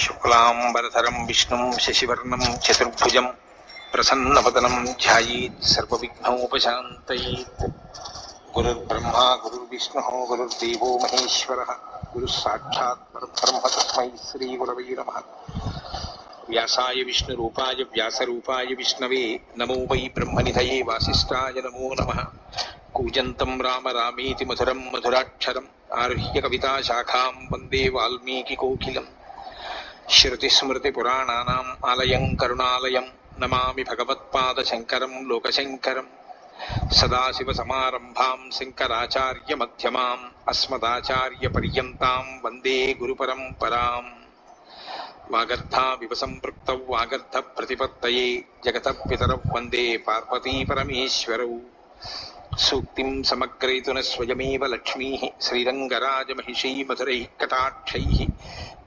शुक्लांबरधरम विष्णु, शशिवर्ण, चतुर्भुज प्रसन्नपतनं ध्यायेत् ध्यानोपात गुरुर्ब्रह्मा, गुरुर्विष्णु, गुरुर्देव महेश्वर गुरुः तस्म परब्रह्म तस्मै श्रीगुरवै नमः। व्यासाय विष्णुरूपाय, व्यासरूपाय विष्णवे, नमो वै ब्रह्म ब्रह्मनिधये वासीय नमो नम। कूजन्तं राम रामेति मधुराक्षर आर्ह्य कविता शाखा वंदे वाल्मीकिकोकिलम्। శృతిస్మృతిపురాణానాం ఆలయం కరుణాలయం నమామి భగవత్పాదశంకరం లోకశంకరం సదాశివసమారంభాం శంకరాచార్యమధ్యమాం అస్మదాచార్యపర్యంతాం వందే గురుపరంపరాం వాగర్థావివ సంపృక్త వాగర్థ ప్రతిపత్తయే జగత పితరౌ వందే పార్వతీపరమేశ్వరౌ సూక్తిం సమగ్రయితున స్వయమేవ లక్ష్మీ శ్రీరంగరాజమహిషీ మధురై కటాక్షై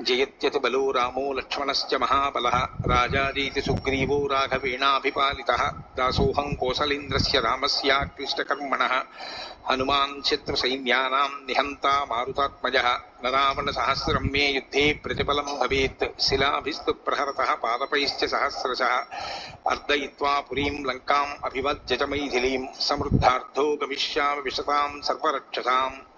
जयत्यत बलो रामो लक्ष्मणस्य महाबलः। राजादीति सुग्रीवो राघवेणाभिपालितः। दासोऽहं कोसलेन्द्रस्य रामस्याक्लिष्टकर्मणः हनुमान् क्षेत्रसैन्यानां निहन्ता मारुतात्मजः। न रावणसहस्रं मे युद्धे प्रतिफलं भवेत्। शिलाभिस्तु प्रहरतः पादपैश्च सहस्रशः। अर्दयित्वा पुरीं लङ्काम् अभिवद्यजमैथिलीं समृद्धार्थो गमिष्यामि विशतां सर्वरक्षसाम्।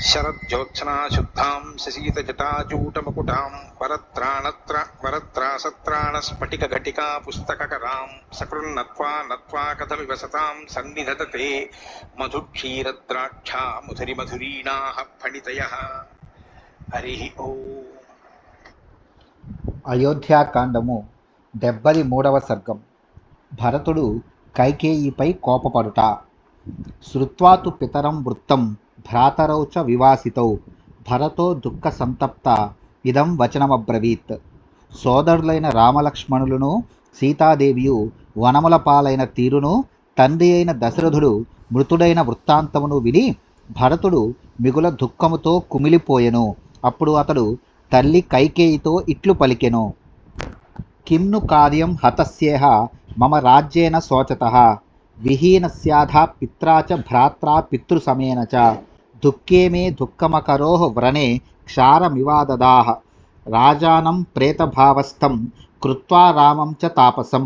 శరజ్యోత్సనా శుద్ధాం శశీతజటాజూటముకుటాం వరత్రాణత్ర వరత్రాసత్రాణస్ఫటికఘటికా పుస్తకకరాం సకృన్నత్వా నత్వా కథమివ సతాం సన్నిధతతే మధుక్షీరద్రాక్షా ముధురిమధురీణాః ఫణితయ హరి ఓ అయోధ్యాకాండము డెబ్బది మూడవ సర్గం. భరతుడు కైకేయిపై కోపపడుట. శృత్వాతు పితరం వృత్తం భ్రాతరౌ చ వివాసితౌ భరతో దుఃఖ సంతప్త ఇదం వచనమబ్రవీత్ సోదరులైన రామలక్ష్మణులను సీతాదేవియు వనముల పాలైన తీరును తండ్రి అయిన దశరథుడు మృతుడైన వృత్తాంతమును విని భరతుడు మిగుల దుఃఖముతో కుమిలిపోయెను. అప్పుడు అతడు తల్లి కైకేయితో ఇట్లు పలికెను. కిమ్ను కార్యం హతస్యేహ మమ రాజ్యేన శోచత. విహీనస్యాధా పిత్రా చ భ్రాత్రా పితృసమేన చ. దుఃఖే మే దుఃఖమకరో వ్రణే క్షారమివాదదాహ రాజానం ప్రేతభావస్థం కృత్వా రామం చ తాపసం.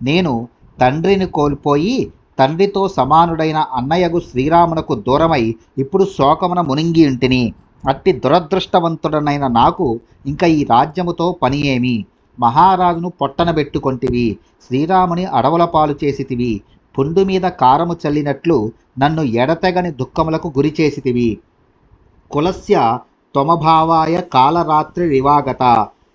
నేను తండ్రిని కోల్పోయి తండ్రితో సమానుడైన అన్నయ్యగు శ్రీరామునకు దూరమై ఇప్పుడు శోకమున మునింగి ఇంటిని. అట్టి దురదృష్టవంతుడనైన నాకు ఇంకా ఈ రాజ్యముతో పని ఏమి మహారాజును పొట్టనబెట్టుకొంటివి శ్రీరాముని అడవుల పాలు చేసితివి. పుండు మీద కారము చల్లినట్లు నన్ను ఎడతెగని దుఃఖములకు గురి చేసితివి. కులస్య త్వమభావాయ కాలరాత్రి రివాగత.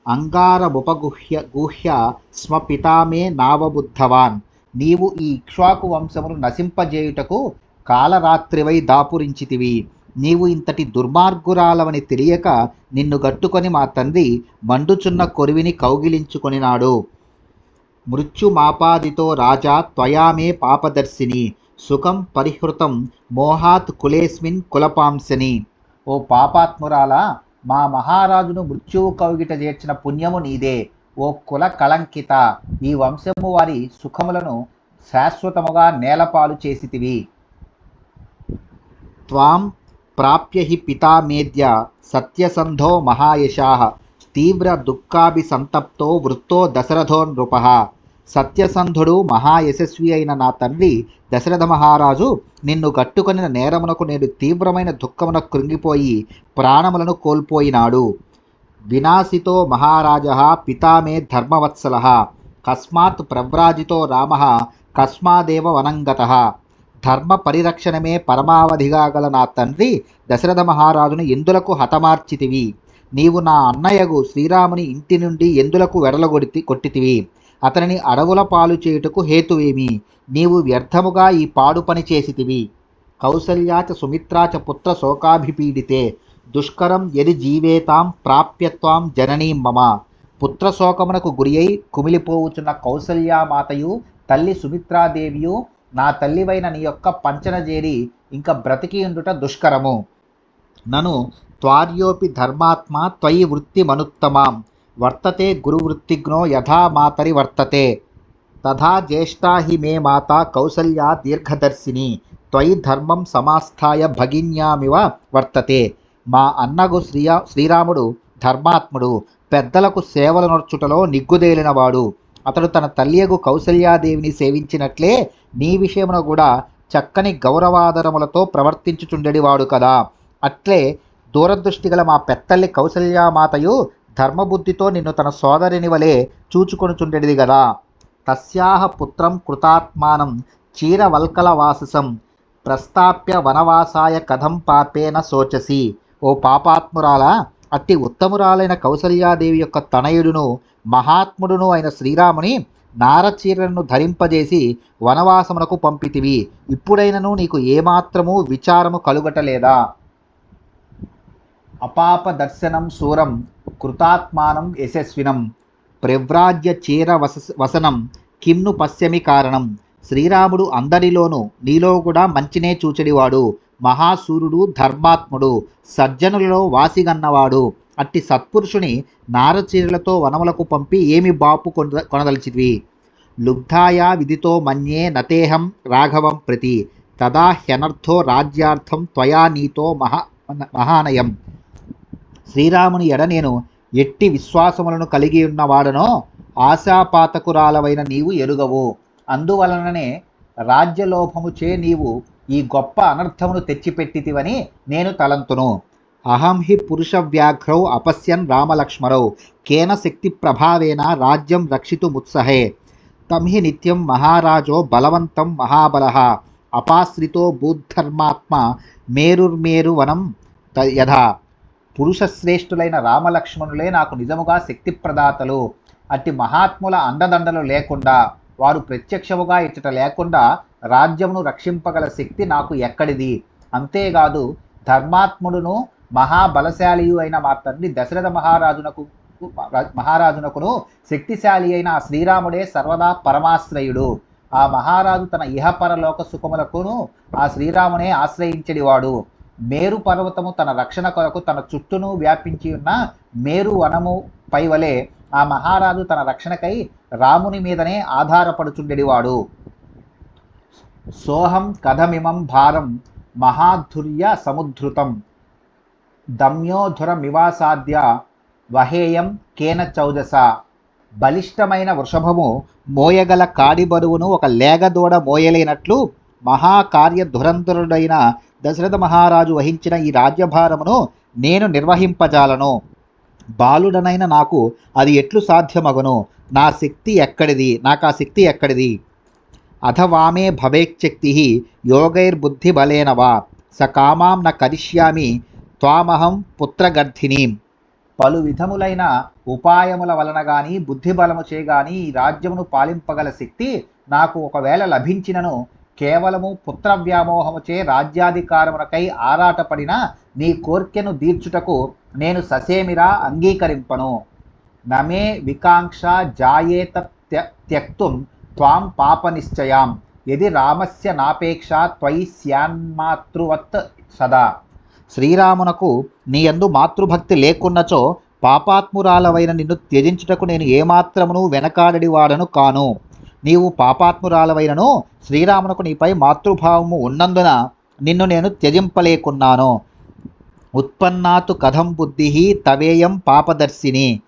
అంగారముపగుహ్య గుహ్య స్వపితామే నావబుద్ధవాన్. నీవు ఈ ఇక్ష్వాకు వంశమును నశింపజేయుటకు కాలరాత్రివై దాపురించితివి. నీవు ఇంతటి దుర్మార్గురాలవని తెలియక నిన్ను గట్టుకొని మా తండ్రి మండుచున్న కొరివిని కౌగిలించుకొనినాడు. మృత్యుమాపాదితో రాజా త్వయామే పాపదర్శిని సుఖం పరిహృతం మోహాత్ కులేస్మిన్ కులపాంశని. ఓ పాపాత్మురాలా మా మహారాజును మృత్యువు కౌగిట చేర్చిన పుణ్యము నీదే. ఓ కుల కళంకిత ఈ వంశము వారి సుఖములను శాశ్వతముగా నేలపాలు చేసితివి. త్వాం ప్రాప్య హి పితామేద్య సత్యసంధో మహాయశాః తీవ్ర దుఃఖాభిసంతప్తో వృత్తో దశరథో నృప. సత్యసంధుడు మహాయశస్వి అయిన నా తండ్రి దశరథ మహారాజు నిన్ను కట్టుకొనిన నేరమునకు నేను తీవ్రమైన దుఃఖమున కృంగిపోయి ప్రాణములను కోల్పోయినాడు. వినాశితో మహారాజ పితామే ధర్మవత్సల. కస్మాత్ ప్రవ్రాజితో రామ కస్మాదేవ వనంగత. ధర్మ పరిరక్షణమే పరమావధిగా గల నా తండ్రి దశరథ మహారాజును ఎందులకు హతమార్చితివి? నీవు నా అన్నయ్యగు శ్రీరాముని ఇంటి నుండి ఎందులకు వెడలగొడితి కొట్టితివి? అతనిని అడవుల పాలు చేయుటకు హేతువేమి? నీవు వ్యర్థముగా ఈ పాడు పని చేసితివి. కౌసల్యాచ సుమిత్రాచ పుత్ర శోకాభిపీడితే దుష్కరం యది జీవేతాం ప్రాప్యత్వాం జననీ మమ. పుత్రశోకమునకు గురి అయి కుమిలిపోవుచున్న కౌసల్యామాతయు తల్లి సుమిత్రాదేవియు నా తల్లివైన నీ యొక్క పంచనజేరి ఇంక బ్రతికి ఉండుట దుష్కరము. నను త్వార్యోపి ధర్మాత్మ త్వయి వృత్తిమనుత్తమాం వర్తతే గురువృత్తిఘ్నో యథా మాతరి వర్తతే. తథా జ్యేష్ఠా హి మే మాత కౌసల్యా దీర్ఘదర్శిని. త్వయి ధర్మం సమాస్థాయ భగిన్యామివ వర్తతే. మా అన్నగు శ్రీయా శ్రీరాముడు ధర్మాత్ముడు పెద్దలకు సేవలు నొర్చుటలో నిగ్గుదేలినవాడు. అతడు తన తల్లియగు కౌసల్యాదేవిని సేవించినట్లే నీ విషయమున కూడా చక్కని గౌరవాదరములతో ప్రవర్తించుచుండెడివాడు కదా. అట్లే దూరదృష్టి గల మా పెత్తల్లి కౌసల్యామాతయు ధర్మబుద్ధితో నిన్ను తన సోదరిని వలె చూచుకొనుచుండెడిది గదా. తస్యాహ పుత్రం కృతాత్మానం చీరవల్కల వాససం ప్రస్తాప్య వనవాసాయ కథం పాపేన శోచసి. ఓ పాపాత్మురాల అట్టి ఉత్తమురాలైన కౌసల్యాదేవి యొక్క తనయుడును మహాత్ముడును అయిన శ్రీరాముని నారచీరలను ధరింపజేసి వనవాసమునకు పంపితివి. ఇప్పుడైనను నీకు ఏమాత్రము విచారము కలుగటలేదా? అపాప దర్శనం శూరం కృతాత్మానం యశస్వినం. ప్రవ్రాజ్య చీర వస వసనం కిమ్ను పశ్యమి కారణం. శ్రీరాముడు అందరిలోనూ నీలో కూడా మంచినే చూచడివాడు. మహాసూరుడు ధర్మాత్ముడు. సజ్జనులలో వాసిగన్నవాడు. అట్టి సత్పురుషుని నారచీరలతో వనములకు పంపి ఏమి బాపు కొన కొనదలిచివి లుబ్ధాయా విధితో మన్యే నతేహం రాఘవం ప్రతి. తదా హ్యనర్థో రాజ్యార్థం త్వయా నీతో మహా మహానయం. శ్రీరాముని ఎడ నేను ఎట్టి విశ్వాసములను కలిగి ఉన్నవాడనో ఆశాపాతకురాలవైన నీవు ఎరుగవు. అందువలననే రాజ్యలోభముచే నీవు ఈ గొప్ప అనర్థమును తెచ్చిపెట్టితివని నేను తలంతును. అహం హి పురుష వ్యాఘ్రౌ అపశ్యన్ రామలక్ష్మరౌ. కేన శక్తి ప్రభావేన రాజ్యం రక్షితుముత్సహే తం హి నిత్యం మహారాజో బలవంతం మహాబలః. అపాశ్రితో భూధర్మాత్మ మేరుర్మేరు వనం త- యథా. పురుషశ్రేష్ఠులైన రామలక్ష్మణులే నాకు నిజముగా శక్తి ప్రదాతలు అట్టి మహాత్ముల అండదండలు లేకుండా వారు ప్రత్యక్షముగా ఇచ్చట లేకుండా రాజ్యమును రక్షింపగల శక్తి నాకు ఎక్కడిది? అంతేకాదు ధర్మాత్ముడును మహాబలశాలియు అయిన మా తండ్రి దశరథ మహారాజునకు మహారాజునకును శక్తిశాలి అయిన ఆ శ్రీరాముడే సర్వదా పరమాశ్రయుడు. ఆ మహారాజు తన ఇహపరలోక సుఖములకును ఆ శ్రీరామునే ఆశ్రయించడివాడు. మేరు పర్వతము తన రక్షణ కొరకు తన చుట్టూను వ్యాపించి ఉన్న మేరు వనము పై వలె ఆ మహారాజు తన రక్షణకై రాముని మీదనే ఆధారపడుచుండెడివాడు. సోహం కథమిమం భారం మహాధుర్య సముద్ధృతం. దమ్యోధురమివాసాద్య వహేయం కేన చౌదస. బలిష్టమైన వృషభము మోయగల కాడి బరువును ఒక లేగదూడ మోయలేనట్లు మహాకార్య ధురంధరుడైన దశరథ మహారాజు వహించిన ఈ రాజ్యభారమును నేను నిర్వహింపజాలను. బాలుడనైన నాకు అది ఎట్లు సాధ్యమగును? నా శక్తి ఎక్కడిది? నాకు ఆ శక్తి ఎక్కడిది? అథవామే భవేచ్చక్తి యోగైర్బుద్ధి బలేన స కామాం న కరిష్యామి త్వామహం పుత్రగర్ధినీం. పలు విధములైన ఉపాయముల వలన కానీ బుద్ధిబలము బలము ఈ రాజ్యమును పాలింపగల శక్తి నాకు ఒకవేళ లభించినను కేవలము పుత్ర వ్యామోహముచే రాజ్యాధికారమునకై ఆరాటపడిన నీ కోర్కెను దీర్చుటకు నేను ససేమిరా అంగీకరింపను. నమే వికాంక్ష జాయేత త్యక్తుం త్వాం పాప నిశ్చయాం రామస్య నాపేక్ష త్వయి స్యాన్మాతృవత్ సదా. శ్రీరామునకు నీ యందు మాతృభక్తి లేకున్నచో పాపాత్మురాలవైన నిన్ను త్యజించుటకు నేను ఏమాత్రమును వెనకాడడివాడను కాను. నీవు పాపాత్మురాలవైనను శ్రీరామునకు నీపై మాతృభావము ఉన్నందున నిన్ను నేను త్యజింపలేకున్నాను. ఉత్పన్నాతు కథం బుద్ధి తవేయం పాపదర్శిని.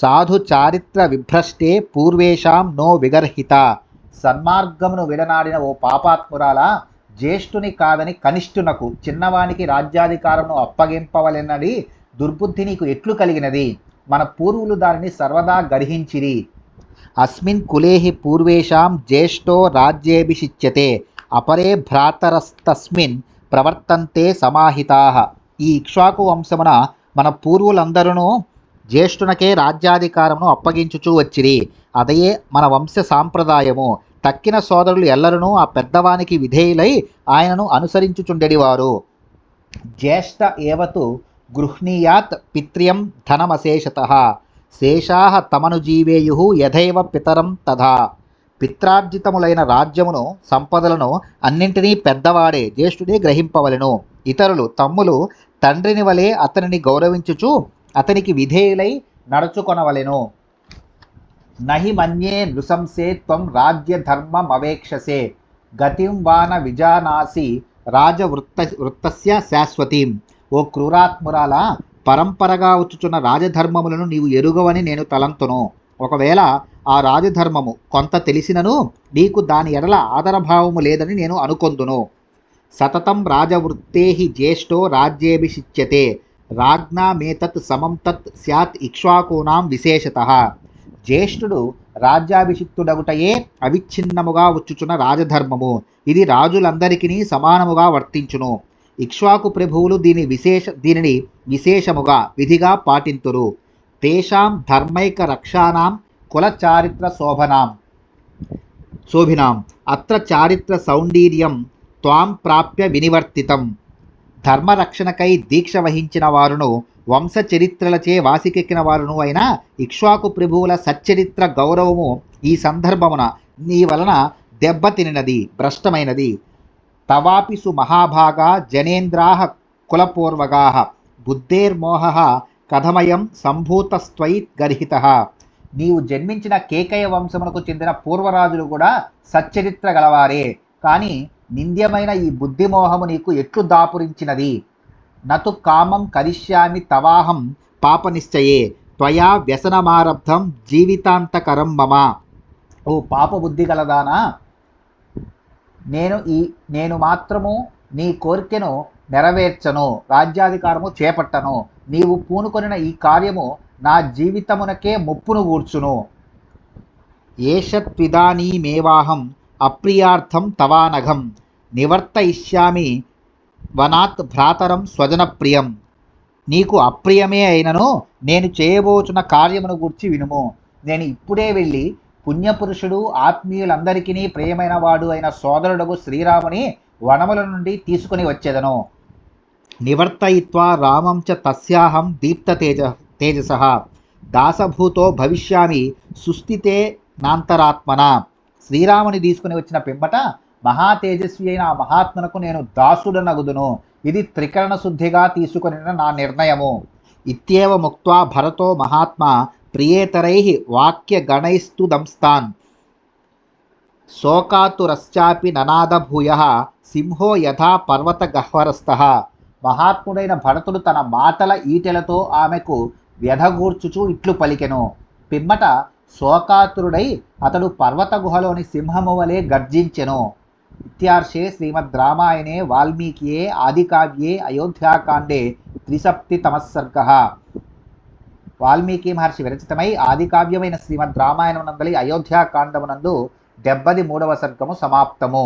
సాధు చారిత్ర విభ్రష్టే పూర్వేషాం నో విగర్హిత. సన్మార్గమును విడనాడిన ఓ పాపాత్మురాల జ్యేష్ఠుని కాదని కనిష్ఠునకు చిన్నవానికి రాజ్యాధికారమును అప్పగింపవలెన్నది దుర్బుద్ధి నీకు ఎట్లు కలిగినది? మన పూర్వులు దానిని సర్వదా గర్హించిరి. అస్మిన్ కులేహి పూర్వేషాం జ్యేష్ఠో రాజ్యేభిషిచ్యతే అపరే భ్రాతరస్తస్మిన్ ప్రవర్తంతే సమాహితాః ఈ ఇక్ష్వాకు వంశమున మన పూర్వులందరూ జ్యేష్ఠునకే రాజ్యాధికారమును అప్పగించుచూ వచ్చిరి. అదయే మన వంశ సాంప్రదాయము. తక్కిన సోదరులు ఎల్లరూ ఆ పెద్దవానికి విధేయులై ఆయనను అనుసరించుచుండెడివారు. జ్యేష్ఠ ఏవతు గృహ్ణీయాత్ పిత్ర్యం ధనమశేషత. శేషా తమను జీవేయు యథైవ పితరం తథా. పిత్రార్జితములైన రాజ్యమును సంపదలను అన్నింటినీ పెద్దవాడే జ్యేష్ఠుడే గ్రహింపవలెను. ఇతరులు తమ్ములు తండ్రిని వలె అతనిని గౌరవించుచు అతనికి విధేయులై నడుచుకొనవలెను. నహి మన్యే నృశంసే త్వం రాజ్యధర్మమవేక్షసే గతిం వాన విజానాసి రాజవృత్త వృత్తస్య శాశ్వతీం. ఓ క్రూరాత్మురాలా పరంపరగా వచ్చుచున్న రాజధర్మములను నీవు ఎరుగవని నేను తలంతును. ఒకవేళ ఆ రాజధర్మము కొంత తెలిసినను నీకు దాని ఎడల ఆదరభావము లేదని నేను అనుకొందును. సతతం రాజవృత్తే జ్యేష్ఠో రాజ్యేభిషిచ్యతే రాజ్ఞా మేతత్ సమం తత్ స్యాత్ ఇక్ష్వాకూనాం విశేషత. జ్యేష్ఠుడు రాజ్యాభిషిక్తుడగుటయే అవిచ్ఛిన్నముగా వచ్చుచున్న రాజధర్మము. ఇది రాజులందరికీ సమానముగా వర్తించును. ఇక్ష్వాకు ప్రభువులు దీని విశేష దీనిని విశేషముగా విధిగా పాటింతురు. తేషాం ధర్మైక రక్షానాం కుల చారిత్ర శోభనాం. శోభినాం. అత్ర చారిత్ర సౌందర్యం త్వాం ప్రాప్య వినివర్తితం. ధర్మరక్షణకై దీక్ష వహించిన వారును వంశ చరిత్రలచే వాసికెక్కిన వారును అయిన ఇక్ష్వాకు ప్రభువుల సచ్చరిత్ర గౌరవము ఈ సందర్భమున నీ వలన దెబ్బతినినది భ్రష్టమైనది. తవాపిసు మహాభాగా జనేంద్రాహ కులపూర్వగా బుద్ధేర్మోహ కథమయం సంభూతస్త్వై గర్హిత. నీవు జన్మించిన కేకయ వంశమునకు చెందిన పూర్వరాజులు కూడా సచ్చరిత్ర గలవారే. కానీ నింద్యమైన ఈ బుద్ధిమోహము నీకు ఎట్లు దాపురించినది? నతు కామం కరిష్యామి తవాహం పాపనిశ్చయే. త్వయా వ్యసనమారబ్ధం జీవితాంతకరం మమ. ఓ పాప బుద్ధి గలదానా? నేను ఈ నేను మాత్రము నీ కోరికను నెరవేర్చను రాజ్యాధికారము చేపట్టను. నీవు పూనుకొనిన ఈ కార్యము నా జీవితమునకే ముప్పును కూర్చును ఏషత్విదానీమేవాహం అప్రియార్థం తవానఘం. నివర్తయిష్యామి వనాత్ భ్రాతరం స్వజనప్రియం. నీకు అప్రియమే అయినను నేను చేయబోచున్న కార్యమును గూర్చి వినుము. నేను ఇప్పుడే వెళ్ళి పుణ్యపురుషుడు ఆత్మీయులందరికీ ప్రియమైన వాడు అయిన సోదరుడగు శ్రీరాముని వనముల నుండి తీసుకుని వచ్చేదను. నివర్తయిత్వా రామం చ తస్యాహం దీప్త తేజ తేజస. దాసభూతో భవిష్యామి సుస్థితే నాంతరాత్మన. శ్రీరాముని తీసుకుని వచ్చిన పిమ్మట మహా తేజస్వి అయిన ఆ మహాత్మనకు నేను దాసుడనగుదును. ఇది త్రికరణ శుద్ధిగా తీసుకుని నా నిర్ణయము. ఇత్యేవ ముక్త్వా భరతో మహాత్మ ప్రియేతరై వాక్యగణైస్తు దంస్తాన్ శోకాతురశ్చాపి ననాదభూయ సింహో యథా పర్వత గహ్వరస్థ మహాత్ముడైన భరతుడు తన మాటల ఈటెలతో ఆమెకు వ్యధగూర్చుచు ఇట్లు పలికెను. పిమ్మట శోకాతురుడై అతడు పర్వత గుహలోని సింహము వలె గర్జించెను. ఇత్యార్షే శ్రీమద్ రామాయణే వాల్మీకియే ఆదికావ్యే అయోధ్యాకాండే త్రిసప్తితమస్సర్గ. వాల్మీకి మహర్షి విరచితమై ఆదికావ్యమైన శ్రీమద్ రామాయణం నందలి అయోధ్యాకాండమునందు డెబ్బది మూడవ సర్గము సమాప్తము.